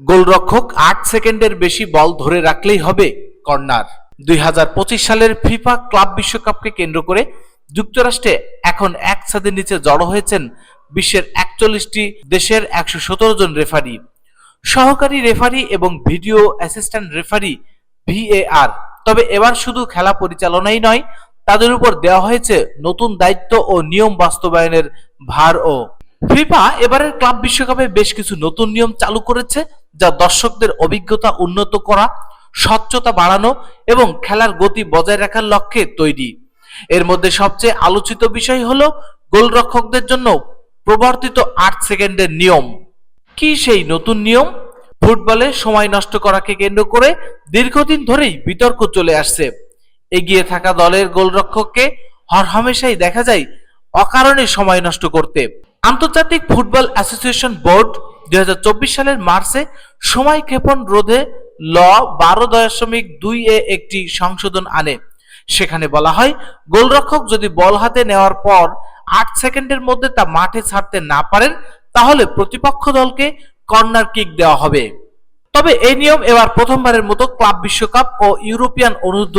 গোলরক্ষক আট সেকেন্ডের বেশি বল ধরে রাখলেই হবে কর্নার। দুই হাজার পঁচিশ সালের ফিফা ক্লাব বিশ্বকাপকে কেন্দ্র করে যুক্তরাষ্ট্রে এখন এক ছাদের নিচে জড়ো হয়েছেন বিশ্বের একচল্লিশটি দেশের একশো সতেরো জন রেফারি। সহকারী রেফারি এবং ভিডিও অ্যাসিস্ট্যান্ট রেফারি ভিএআর। তবে এবার শুধু খেলা পরিচালনাই নয়, তাদের উপর দেওয়া হয়েছে নতুন দায়িত্ব ও নিয়ম বাস্তবায়নের ভারও। ফিফা এবারের ক্লাব বিশ্বকাপে বেশ কিছু নতুন নিয়ম চালু করেছে যা দর্শকদের অভিজ্ঞতা উন্নত করা, স্বচ্ছতা বাড়ানো এবং খেলার গতি বজায় রাখার লক্ষ্যে তৈরি। এর মধ্যে সবচেয়ে আলোচিত বিষয় হল গোলরক্ষকদের জন্য প্রবর্তিত আট সেকেন্ডের নিয়ম। কি সেই নতুন নিয়ম? ফুটবলে সময় নষ্ট করাকে কেন্দ্র করে দীর্ঘদিন ধরেই বিতর্ক চলে আসছে। এগিয়ে থাকা দলের গোলরক্ষককে হরহামেশাই দেখা যায় অকারণে সময় নষ্ট করতে। আন্তর্জাতিক ফুটবল অ্যাসোসিয়েশন বোর্ড দুই সালের মার্চে সময় ক্ষেপণ রোধে ল বারো দশমিক দুই এ একটি সংশোধন আনে। সেখানে বলা হয়, গোলরক্ষক যদি বল হাতে নেওয়ার পর আট সেকেন্ডের মধ্যে তা মাঠে ছাড়তে না পারেন, তাহলে প্রতিপক্ষ দলকে কর্নার কিক দেওয়া হবে। তবে এই নিয়ম এবার প্রথমবারের মতো ক্লাব বিশ্বকাপ ও ইউরোপিয়ান অনূর্ধ্ব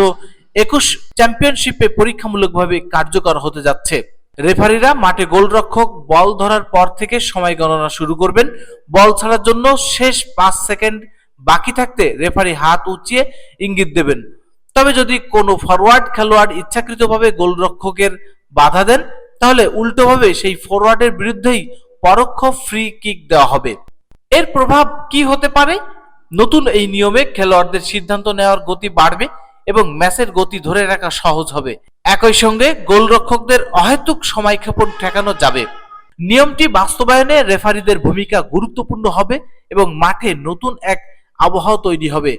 একুশ চ্যাম্পিয়নশিপে পরীক্ষামূলকভাবে কার্যকর হতে যাচ্ছে। রেফারিরা মাঠে গোলরক্ষক বল ধরার পর থেকে সময় গণনা শুরু করবেন। বল ছাড়ার জন্য শেষ পাঁচ সেকেন্ড বাকি থাকতে রেফারি হাত উঁচিয়ে ইঙ্গিত দেবেন। তবে যদি কোনো ফরওয়ার্ড খেলোয়াড় ইচ্ছাকৃতভাবে গোলরক্ষকের বাধা দেন, তাহলে উল্টোভাবে সেই ফরওয়ার্ডের বিরুদ্ধেই পরোক্ষ ফ্রি কিক দেওয়া হবে। এর প্রভাব কি হতে পারে? নতুন এই নিয়মে খেলোয়াড়দের সিদ্ধান্ত নেওয়ার গতি বাড়বে এবং ম্যাচের গতি ধরে রাখা সহজ হবে। একই সঙ্গে গোলরক্ষকদের অহেতুক সময় ক্ষেপণ ঠেকানো যাবে। নিয়মটি বাস্তবায়নে রেফারিদের ভূমিকা গুরুত্বপূর্ণ হবে এবং মাঠে নতুন এক আবহাওয়া তৈরি হবে,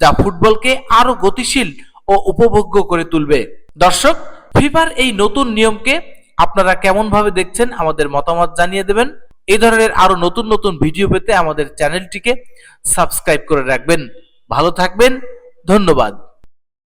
যা ফুটবলকে আরও গতিশীল ও উপভোগ্য করে তুলবে। দর্শক, ফিফার এই নতুন নিয়মকে আপনারা কেমন ভাবে দেখছেন আমাদের মতামত জানিয়ে দেবেন। এই ধরনের আরও নতুন নতুন ভিডিও পেতে আমাদের চ্যানেলটিকে সাবস্ক্রাইব করে রাখবেন। ভালো থাকবেন, ধন্যবাদ।